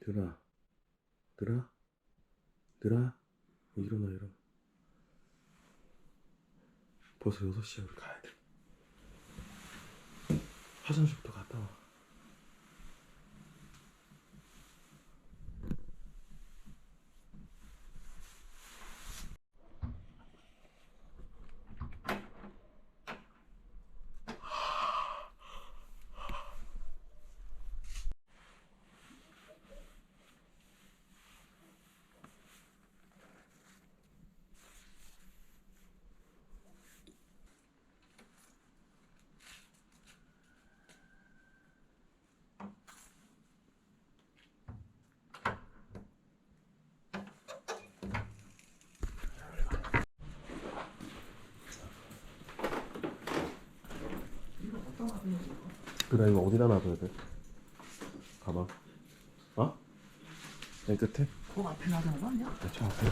들아 들아 들아 어, 일어나 일어나 벌써 6시야 우리 가야 돼. 화장실부터 갔다 와 그래 이거 어디다 놔둬야 돼? 가방 어? 맨 끝에? 그 앞에 나가는 거 아니야? 저 앞에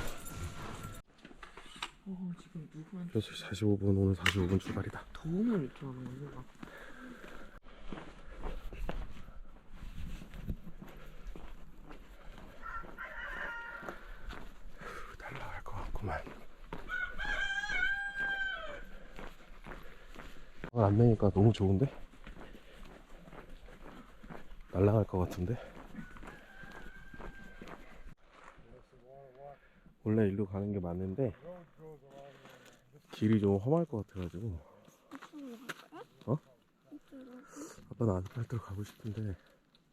어 지금 누구한테 6시 45분 오늘 45분 출발이다 도움을 요청하는 거야? 날라갈 것 같구만 아, 안 내니까 너무 좋은데? 날라갈 것 같은데? 원래 일로 가는 게 맞는데 길이 좀 험할 것 같아가지고 어? 아빠는 아스팔트로 가고 싶은데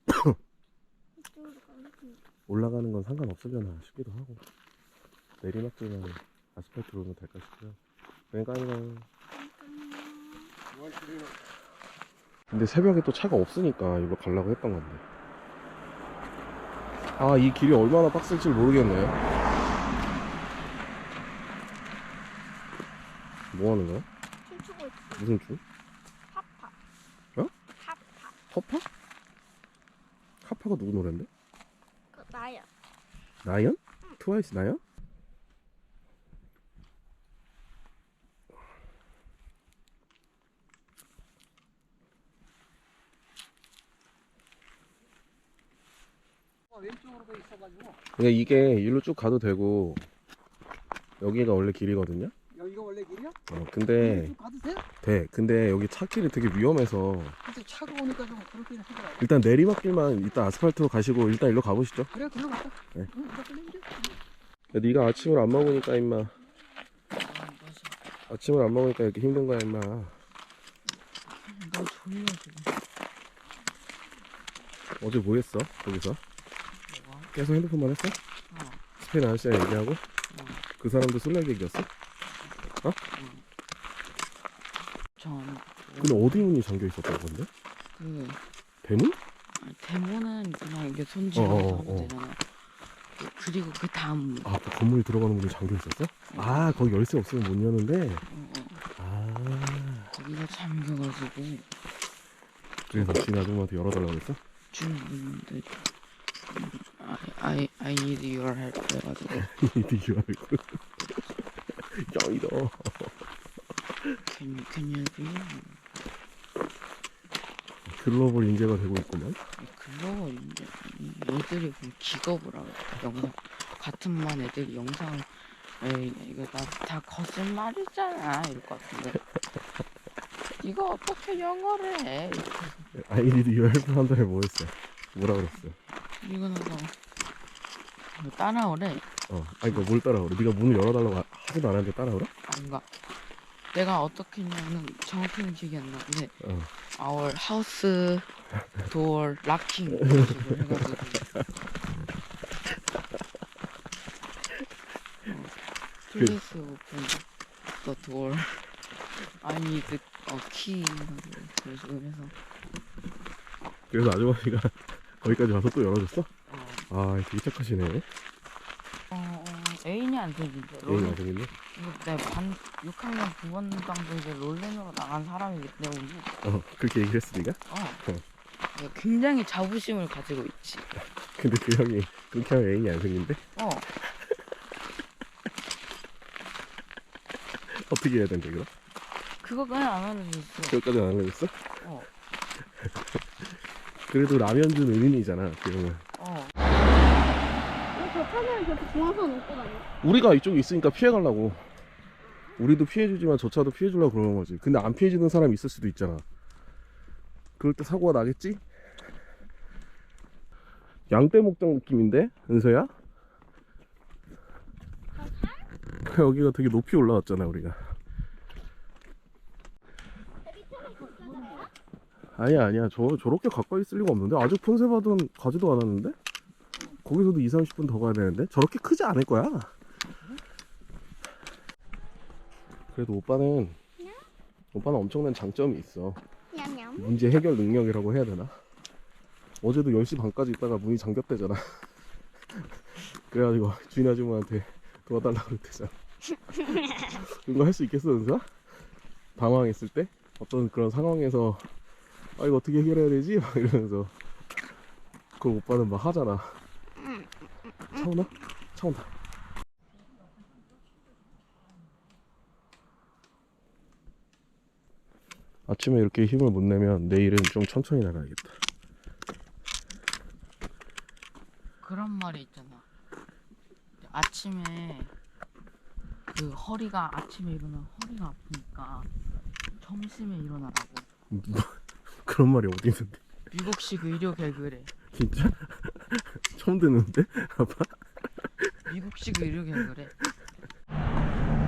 올라가는 건 상관없으려나 싶기도 하고 내리막길만 아스팔트로 오면 될까 싶고요 왼간이랑 근데 새벽에 또 차가 없으니까 이거 가려고 했던 건데 아 이 길이 얼마나 빡셀지 모르겠네요 뭐 하는 거야? 춤추고 있어. 무슨 춤? 파파. 어? 파파. 커파? 카파가 누구 노랜데? 그 나야. 나연? 트와이스 나연? 있어가지고 그러니까 이게 일로 쭉 가도 되고 여기가 원래 길이거든요. 여기가 원래 길이야? 어, 근데 쭉 가도 돼? 돼. 근데 여기 차길이 되게 위험해서 근데 차가 오니까 좀 그렇긴 하더라 일단 내리막길만 이따 아스팔트로 가시고 일단 일로 가보시죠. 그래 그래 갔다 네. 응 야, 네가 아침을 안 먹으니까 임마. 아 아침을 안 먹으니까 이렇게 힘든 거야 임마. 너 졸려 지금 어제 뭐 했어? 거기서? 계속 핸드폰만 했어? 어 스페인 아저씨랑 얘기하고? 어. 그 사람도 술래객이었어? 전 근데 어디 문이 잠겨 있었던 건데? 그 대문? 아니, 데모는 그냥 이게 손질해서 어, 어, 하면 어. 되잖아 그- 그리고 그 다음 아, 그 건물 들어가는 문이 잠겨 있었어? 아, 거기 열쇠 없으면 못 여는데. 어, 어. 아, 거기가 잠겨가지고 그래서 진 아줌마한테 열어달라고 했어? 주문들 I, I need your help 해가지고 이게 알고. 짱이다. Can you, can you be? 글로벌 인재가 되고 있구만. 글로벌 이제 애들이 그 기겁을 하고 영상 같은 반 애들이 영상을 에이 이거 다, 다 거짓말이잖아 이럴 것 같은데 이거 어떻게 영어를 해 아이디도 열번 한 달에 뭐 했어? 뭐라 그랬어? 이거 나서 뭐 따라오래 어, 아니, 그뭘 따라오래? 네가 문을 열어달라고 하- 하지도 않았는데 따라오라? 아닌가 내가 어떻게 했냐면 정확히는 기억이 안 나는데 어. our house door locking 이런 식으로 해가지고 어, door I need a key 그래서 그래서 그래서 아주머니가 거기까지 와서 또 열어줬어? 어, 아, 되게 착하시네. 어, 어, 애인이 안 생긴데 애인 롤, 잘생겼네. 이거 내반 6학년 9번방도 이제 롤렌으로 나간 사람이기 때문에 어, 그렇게 얘기를 했어, 네가? 어, 내가 굉장히 자부심을 가지고 있지 근데 그 형이 그렇게 하면 애인이 안 생긴대? 어 어떻게 해야 된대, 그럼? 그거 그냥 안 하는 게 있어 그것까지 안 알려줬어? 어, 그래도 라면 준 은인이잖아, 그 형은. 어. 하늘 저렇게 중앙선 놓고 다녀. 우리가 이쪽에 있으니까 피해가려고 우리도 피해주지만 저 차도 피해주려고 그러는 거지 근데 안 피해주는 사람이 있을 수도 있잖아 그럴 때 사고가 나겠지? 양떼 목장 느낌인데 은서야? 여기가 되게 높이 올라왔잖아 우리가 아니야 아니야 저 저렇게 가까이 있을 리가 없는데 아직 폰세바돈 가지도 않았는데 거기서도 2, 30분 더 가야 되는데 저렇게 크지 않을 거야 그래도 오빠는 오빠는 엄청난 장점이 있어 냠냠. 문제 해결 능력이라고 해야 되나 어제도 10시 반까지 있다가 문이 잠겼대잖아 그래가지고 주인 아줌마한테 도와달라고 그랬대잖아 그런 거할 수 있겠어 은서? 당황했을 때? 어떤 그런 상황에서 아 이거 어떻게 해결해야 되지? 막 이러면서 그럼 오빠는 막 하잖아 차 오나? 차 온다 아침에 이렇게 힘을 못 내면 내일은 좀 천천히 나가야겠다 그런 말이 있잖아. 아침에 그 허리가 아침에 일어나 허리가 아프니까 점심에 일어나라고. 그런 말이 어디 있는데 미국식 의료 개그래. 진짜? 처음 듣는데? 아빠? 미국식 의료 개그래.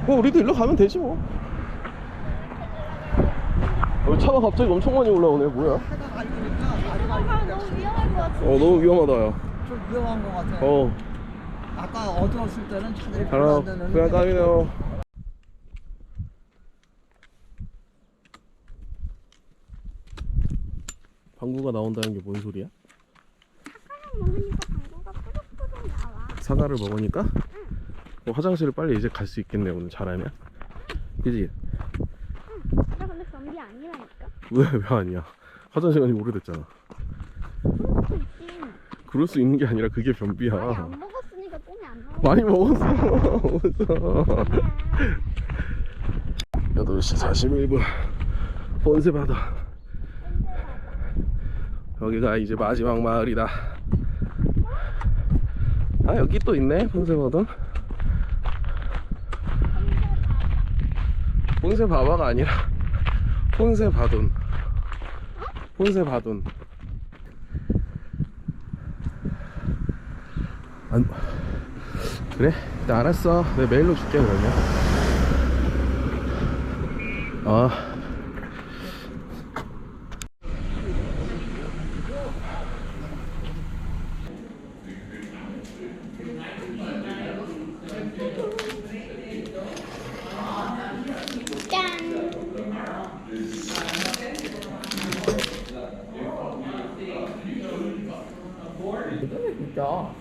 어 우리도 일로 가면 되지 뭐 어, 차가 갑자기 엄청 많이 올라오네 뭐야 아, 너무 위험할 것 같아. 어 너무 위험하다 야. 좀 위험한 것 같아. 어 아까 어두웠을 때는 차들이 알아 별로 안 되는데 그냥 까미네요 방구가 나온다는 게 뭔 소리야? 먹으니까 방구가 뿌덕뿌덕 나와. 사과를 먹으니까 어, 화장실을 빨리 이제 갈 수 있겠네 오늘 잘하면 그지? 나 근데 변비 아니라니까. 왜 왜 아니야 화장실 간지 오래됐잖아 그럴 수 있는 게 아니라 그게 변비야 아니 안 먹었으니까 똥이 안 나와. 많이 먹었어. 먹었어. 8시 41분. 본세 바다. 여기가 이제 마지막 마을이다. 아, 여기 또 있네, 본세바돈. 본세바바가 아니라, 본세바돈. 본세바돈. 안, 그래? 나 알았어. 내가 메일로 줄게 그러면. 어. 짠. 진짜.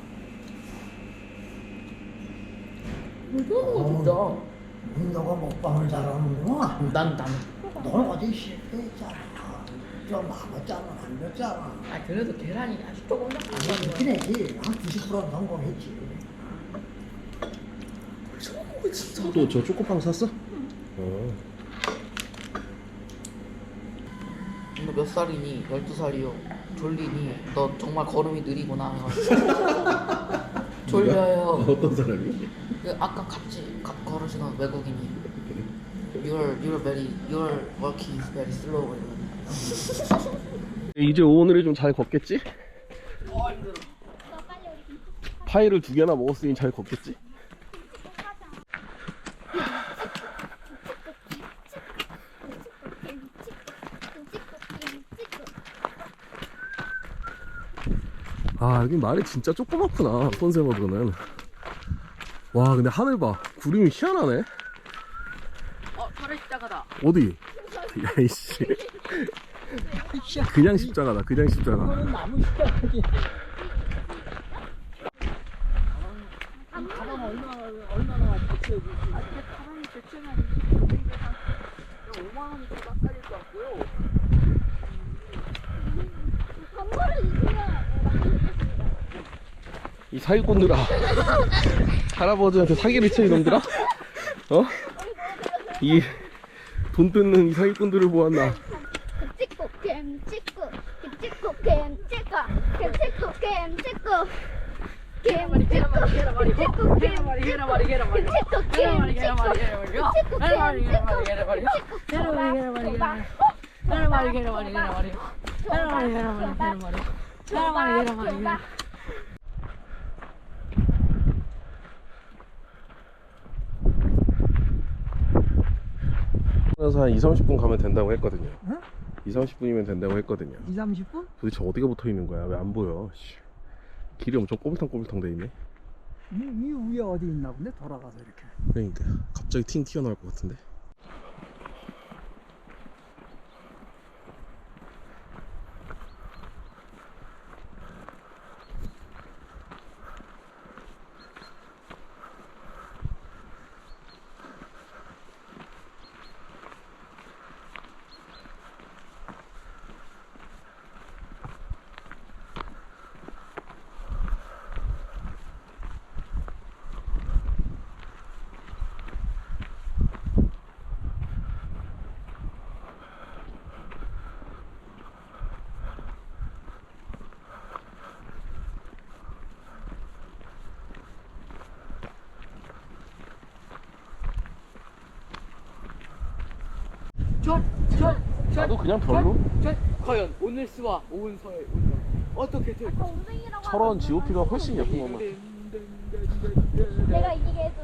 무서워 너가 먹방을 잘하는구나. 진짜. 난 난. 넌 어디 실패했잖아. 좀 남았잖아, 안 됐잖아. 아 그래도 계란이 아직 조금 더 아니, 그긴 했지. 한 90%는 성공했지. 또저 초코빵 샀어? 어. 너 몇 살이니? 12살이요. 졸리니? 너 정말 걸음이 느리구나. 졸려요. 어떤 사람이? 그 아까 같이 가, 걸으시던 외국인이 You're you're very you're working very slow 이제 오늘이 좀 잘 걷겠지? 파이를 두 개나 먹었으니 잘 걷겠지? 아 여기 말이 진짜 조그맣구나 폰세버드는 와 근데 하늘 봐. 구름이 희한하네. 어 다른 십자가다. 어디? 야이씨. 그냥 십자가다 그냥 십자가. 그거는 나무 시켜야지. 가방 얼마나, 얼마나 비싸지? 가방이 대충 5만 원이 더 깎아질 것 같고요. 이 사기꾼들아 할아버지한테 사기를 쳐 이놈들아 어? 이 돈 뜯는 이 사기꾼들을 보았나 찍고 캠 찍고 찍고 캠 찍고 캠 찍고 캠 찍고 개머리 개머리 개머리 개머리 개머리 개머리 개머리 그래서 한 2, 30분 가면 된다고 했거든요. 응? 2, 30분이면 된다고 했거든요. 2, 30분? 도대체 어디가 붙어 있는 거야? 왜 안 보여? 씨. 길이 엄청 꼬불탕꼬불탕 돼 있네. 이, 이 위에 어디 있나 본데 돌아가서 이렇게 그러니까 갑자기 팅 튀어나올 것 같은데. 나도 그냥 별로. 과연 오늘 수와 오은서의 어떻게 될지 철원 GOP가 훨씬 예쁜 것만. 내가 이기게 해줘?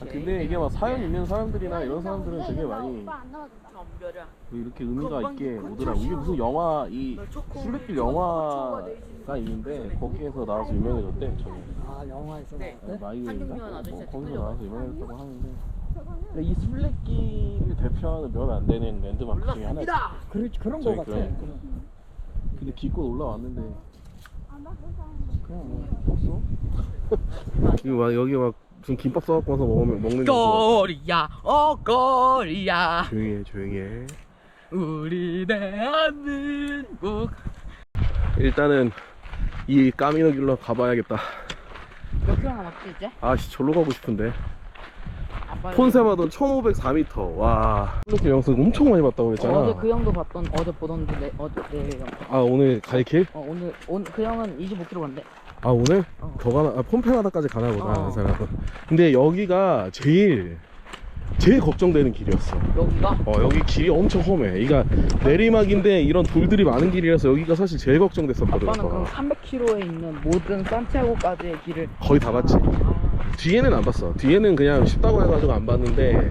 아, 근데 이게 막 사연 있는 사람들이나 이런 사람들은 되게 많이 오빠 안 나와준다 덤벼라 뭐 이렇게 의미가 있게 오더라고. 이게 무슨 영화 이 술래길 영화가 있는데 거기에서 나와서 유명해졌대. 저기 아 영화에서 네. 나왔대? 마이웨이인가? 한국명 뭐 아저씨한테 거기서. 나와서 유명해졌다고 하는데. 근데 이 술래길을 대표하는 몇안 되는 랜드마크 중에 하나지. 그렇, 그런 거 저기 같아 그런- 그런. 근데 기껏 올라왔는데 그냥 뭐 없어. 이거 막 여기 막 무슨 김밥 싸갖고 와서 먹으면 먹는 거 꼬리야 어 꼬리야 조용히 해 조용히 해. 우리 대한민국 일단은 이 까미노 길로 가봐야겠다. 몇 킬로 남았지 이제? 아씨 절로 가고 싶은데. 폰세마돈 1504m. 와. 이렇게 영상 엄청 많이 봤다고 그랬잖아. 어제 그 형도 봤던 어제 보던 내 어제 내 형. 아 오늘 갈 길? 어 오늘 오늘 그 형은 25km 간대. 아 오늘 어. 더 가나? 아 폼페나다까지 가나 보다. 어. 그 사람은. 근데 여기가 제일 제일 걱정되는 길이었어. 여기가 어 여기 길이 엄청 험해. 그러니까 내리막인데 이런 돌들이 많은 길이라서 여기가 사실 제일 걱정됐었거든. 아빠는 그럼 어. 300km에 있는 모든 산티아고까지의 길을 거의 다 봤지. 아, 뒤에는 안 봤어. 뒤에는 그냥 쉽다고 해가지고 안 봤는데.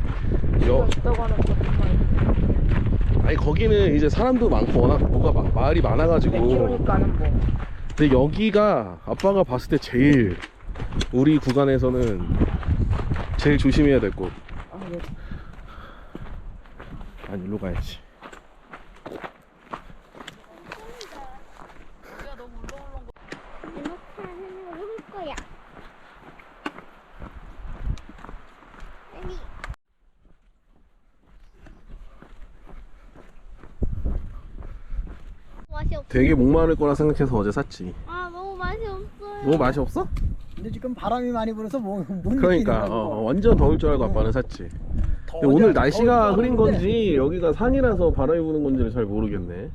여, 쉽다고 하는 거 정말 아니 거기는 이제 사람도 많고 워낙 뭐가 마, 마을이 많아가지고. 100km니까는 뭐 근데 여기가 아빠가 봤을 때 제일 우리 구간에서는 제일 조심해야 될 곳. 아, 네. 아니 일로 가야지. 이렇게 하면 올 거야 빨리 맛이 없어 되게 목마를 거라 생각해서 어제 샀지. 아 너무 맛이 없어요 너무 맛이 없어? 근데 지금 바람이 많이 불어서 뭐, 못 그러니까 느끼는 어. 완전 더울 줄 알고 아빠는 샀지. 근데 오늘 날씨가 흐린 건지 여기가 산이라서 바람이 부는 건지를 잘 모르겠네.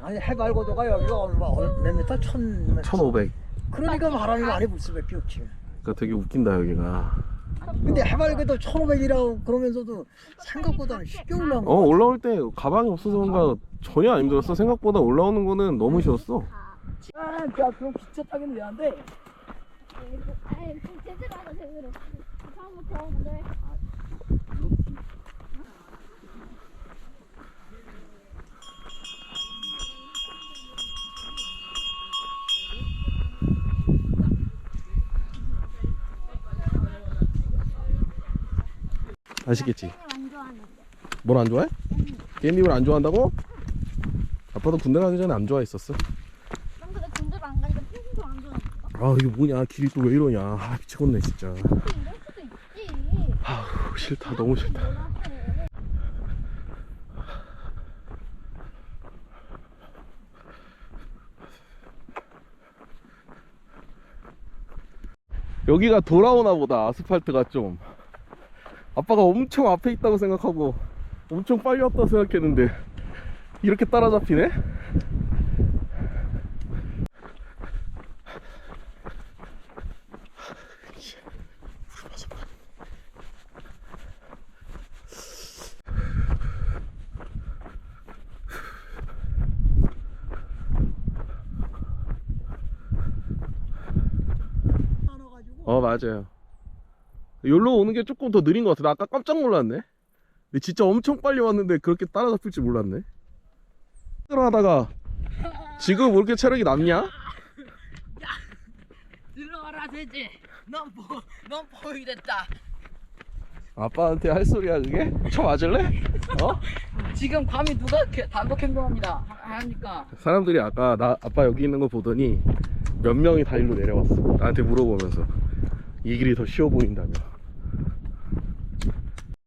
아니 해발 고도가 여기가 얼마 얼- 몇 미터? 천 1500. 그러니까 바람이 많이 불 수밖에 없지 그러니까 되게 웃긴다 여기가. 근데 해발고도 1500이라고 그러면서도 생각보다는 쉽게 올라온 어 거 올라올 때 가방이 없어서 그런가 전혀 안 힘들었어. 생각보다 올라오는 거는 너무 쉬웠어. 아, 야 그럼 기차 타기는 왜 안 돼? 아니 제대로 하자 제대로 처음부터 오늘 아시겠지? 안 좋아하는데. 뭘 안 좋아해? 깻잎을 안 좋아한다고? 아빠도 군대 가기 전에 안 좋아했었어. 난 근데 군대를 안 가니까 평소도 안 좋아하니까 아 이게 뭐냐? 길이 또 왜 이러냐? 아 미치겠네 진짜. 이럴 수도 있지. 아우 싫다. 너무 싫다. 여기가 돌아오나 보다 아스팔트가 좀 아빠가 엄청 앞에 있다고 생각하고 엄청 빨리 왔다고 생각했는데 이렇게 따라잡히네? 어 맞아요 여기로 오는 게 조금 더 느린 것 같아 나 아까 깜짝 놀랐네 근데 진짜 엄청 빨리 왔는데 그렇게 따라잡힐 줄 몰랐네 들어가다가 지금 왜 이렇게 체력이 남냐? 들어가라 되지. 넌 보, 넌 보이 됐다. 아빠한테 할 소리야 그게? 쳐 맞을래? 어? 지금 감히 누가 이렇게 단독 행동합니다. 하- 하니까. 사람들이 아까 나 아빠 여기 있는 거 보더니 몇 명이 다 일로 내려왔어 나한테 물어보면서 이 길이 더 쉬워 보인다며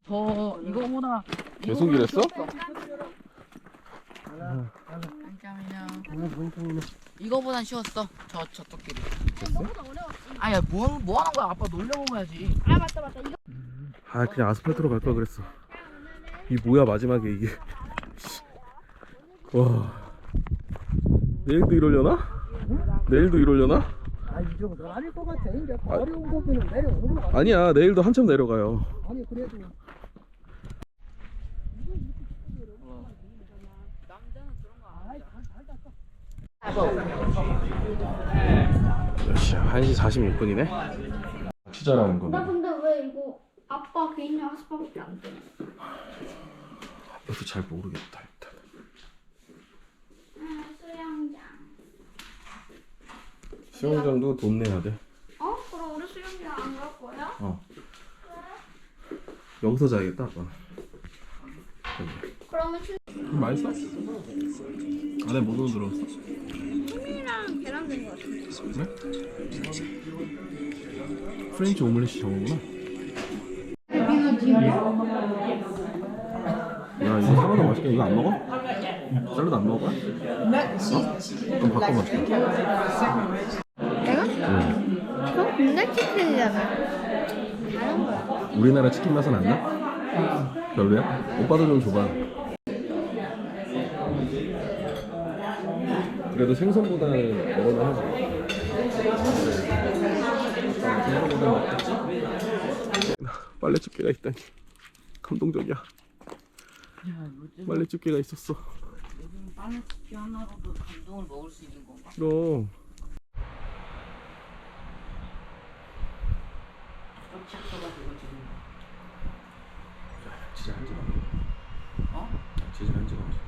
저 이거보다 계속 이거보다 이랬어? 잠깐만요. 이거보단 쉬웠어. 저 길이. 아야 뭐, 뭐 하는 거야? 아빠 놀려 먹어야지. 아 맞다 맞다 이거 아 그냥 아스팔트로 갈 걸 그랬어 이 뭐야 마지막에 이게 와 내일도 이러려나? 내일도 이러려나? 아, 이 정도 아닐 것 같아. 이제 어려운 부분은 내려오는 거 같아. 아니야 내일도 한참 내려가요 아니, 그래도. 몇 시야? 1시 46분이네 취자라는 거네 나 근데 왜 이거 아빠 개인용 하스파밖에 안 돼? 아빠도 잘 모르겠다 일단 아 수영장 수영장도 돈 내야 돼 어? 그럼 우리 수영장 안 갈 거야? 어. 여기서 자야겠다 아빠는 그러면 춘 맛있어? 안에 뭐 들어갔어? 춘이랑 계란 된거 같은데 프렌치 오믈렛이 저거구나 야 이거 사과도 맛있게 이거 안 먹어? 샐러드 안 먹을 거야? 어? 그럼 바꿔 먹자 내가? 응. 그럼 군대 치킨이잖아. 다른 거야. 우리나라 치킨 맛은 안 나? 별로야? 오빠도 좀 줘봐. 그래도 생선보다는 먹을만 하지. 생선보다는 낫겠지? 빨래 집게가 있다니. 감동적이야. 빨래 집게가 있었어. 요즘 빨래 집기 하나로도 감동을 먹을 수 있는 건가? 그럼 쫙쫙 써가지고 지금. 지지 한 지가. 어? 지지 한 지가.